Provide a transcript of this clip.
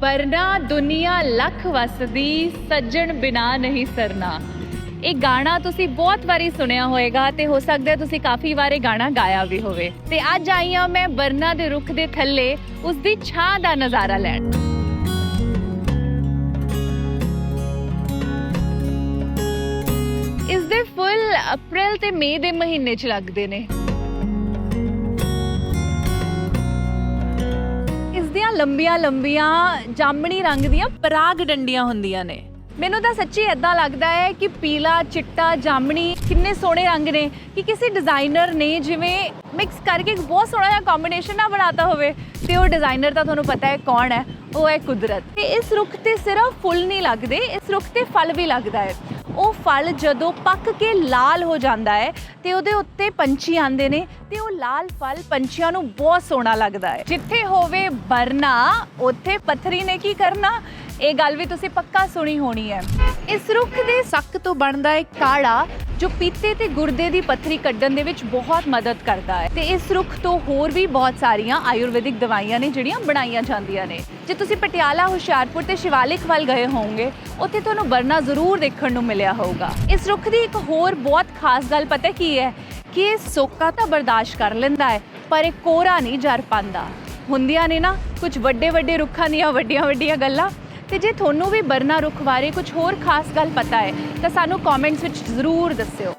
ਪਰਨਾ ਦੁਨੀਆ ਲੱਖ ਵਸਦੀ, ਸੱਜਣ ਬਿਨਾ ਨਹੀਂ ਸਰਨਾ। ਇਹ ਗਾਣਾ ਤੁਸੀਂ ਬਹੁਤ ਵਾਰੀ ਸੁਣਿਆ ਹੋਵੇਗਾ ਤੇ ਹੋ ਸਕਦਾ ਹੈ ਤੁਸੀਂ ਕਾਫੀ ਵਾਰ ਗਾਣਾ ਗਾਇਆ ਵੀ ਹੋਵੇ। ਤੇ ਅੱਜ ਆਈ ਹਾਂ ਮੈਂ ਬਰਨਾ ਦੇ ਰੁੱਖ ਦੇ ਥੱਲੇ, ਉਸ ਦੀ ਛਾਂ ਦਾ ਨਜ਼ਾਰਾ ਲੈਣ। ਇਸ ਦੇ ਫੁੱਲ ਅਪ੍ਰੈਲ ਤੇ ਮਈ ਦੇ ਮਹੀਨੇ 'ਚ ਲੱਗਦੇ ਨੇ। ਲੰਬੀਆਂ ਲੰਬੀਆਂ ਜਾਮਣੀ ਰੰਗ ਦੀਆਂ ਪਰਾਗ ਡੰਡੀਆਂ ਹੁੰਦੀਆਂ ਨੇ। ਮੈਨੂੰ ਤਾਂ ਸੱਚੀ ਇਦਾਂ ਲੱਗਦਾ ਹੈ ਕਿ ਪੀਲਾ, ਚਿੱਟਾ, ਜਾਮਣੀ ਕਿੰਨੇ ਸੋਹਣੇ ਰੰਗ ਨੇ ਕਿ ਕਿਸੇ ਡਿਜ਼ਾਈਨਰ ਨੇ ਜਿਵੇਂ ਮਿਕਸ ਕਰਕੇ ਇੱਕ ਬਹੁਤ ਸੋਹਣਾ ਜਿਹਾ ਕੰਬੀਨੇਸ਼ਨ ਨਾ ਬਣਾਤਾ ਹੋਵੇ ਤੇ ਉਹ ਡਿਜ਼ਾਈਨਰ ਤਾਂ ਤੁਹਾਨੂੰ ਪਤਾ ਹੈ ਕੌਣ ਹੈ, ਉਹ ਹੈ ਕੁਦਰਤ। ਤੇ ਇਸ ਰੁੱਖ ਤੇ ਸਿਰਫ ਫੁੱਲ ਨਹੀਂ ਲੱਗਦੇ, ਇਸ ਰੁੱਖ ਤੇ ਫਲ ਵੀ ਲੱਗਦਾ ਹੈ। ਉਹ ਫਲ ਜਦੋਂ ਪੱਕ ਕੇ ਲਾਲ ਹੋ ਜਾਂਦਾ ਹੈ ਤੇ ਉਹਦੇ ਉੱਤੇ ਪੰਛੀ ਆਉਂਦੇ ਨੇ ਤੇ ਉਹ ਲਾਲ ਫਲ ਪੰਛੀਆਂ ਨੂੰ ਬਹੁਤ ਸੋਹਣਾ ਲੱਗਦਾ ਹੈ। ਜਿੱਥੇ ਹੋਵੇ ਬਰਨਾ ਉੱਥੇ ਪੱਥਰੀ ਨੇ ਕੀ ਕਰਨਾ? ਇਹ ਗੱਲ ਵੀ ਤੁਸੀਂ ਪੱਕਾ ਸੁਣੀ ਹੋਣੀ ਹੈ। ਇਸ ਰੁੱਖ ਦੇ ਸੱਕ ਤੋਂ ਬਣਦਾ ਹੈ ਕਾੜਾ ਜੋ ਪੀਤੇ ਤੇ ਗੁਰਦੇ ਦੀ ਪੱਥਰੀ ਕੱਢਣ ਦੇ ਵਿੱਚ ਬਹੁਤ ਮਦਦ ਕਰਦਾ ਹੈ। ਤੇ ਇਸ ਰੁੱਖ ਤੋਂ ਹੋਰ ਵੀ ਬਹੁਤ ਸਾਰੀਆਂ ਆਯੁਰਵੈਦਿਕ ਦਵਾਈਆਂ ਨੇ ਜਿਹੜੀਆਂ ਬਣਾਈਆਂ ਜਾਂਦੀਆਂ ਨੇ। ਜੇ ਤੁਸੀਂ ਪਟਿਆਲਾ, ਹੁਸ਼ਿਆਰਪੁਰ ਤੇ ਸ਼ਿਵਾਲਿਕ ਵੱਲ ਗਏ ਹੋਵੋਗੇ, ਉੱਥੇ ਤੁਹਾਨੂੰ ਬਰਨਾ ਜ਼ਰੂਰ ਦੇਖਣ ਨੂੰ ਮਿਲਿਆ ਹੋਊਗਾ। ਇਸ ਰੁੱਖ ਦੀ ਇੱਕ ਹੋਰ ਬਹੁਤ ਖਾਸ ਗੱਲ ਪਤਾ ਕੀ ਹੈ? ਕਿ ਇਹ ਸੋਕਾ ਤਾਂ ਬਰਦਾਸ਼ਤ ਕਰ ਲੈਂਦਾ ਹੈ, ਪਰ ਇਹ ਕੋਰਾ ਨਹੀਂ ਜਰ ਪਾਉਂਦਾ। ਹੁੰਦੀਆਂ ਨੇ ਨਾ ਕੁਝ ਵੱਡੇ ਵੱਡੇ ਰੁੱਖਾਂ ਦੀਆਂ ਵੱਡੀਆਂ ਵੱਡੀਆਂ ਗੱਲਾਂ ਤੇ ਜੇ ਤੁਹਾਨੂੰ ਵੀ ਬਰਨਾ ਰੁੱਖ ਬਾਰੇ ਕੁਝ ਹੋਰ ਖਾਸ ਗੱਲ ਪਤਾ ਹੈ, ਤਾਂ ਸਾਨੂੰ ਕਮੈਂਟਸ ਵਿੱਚ ਜ਼ਰੂਰ ਦੱਸਿਓ।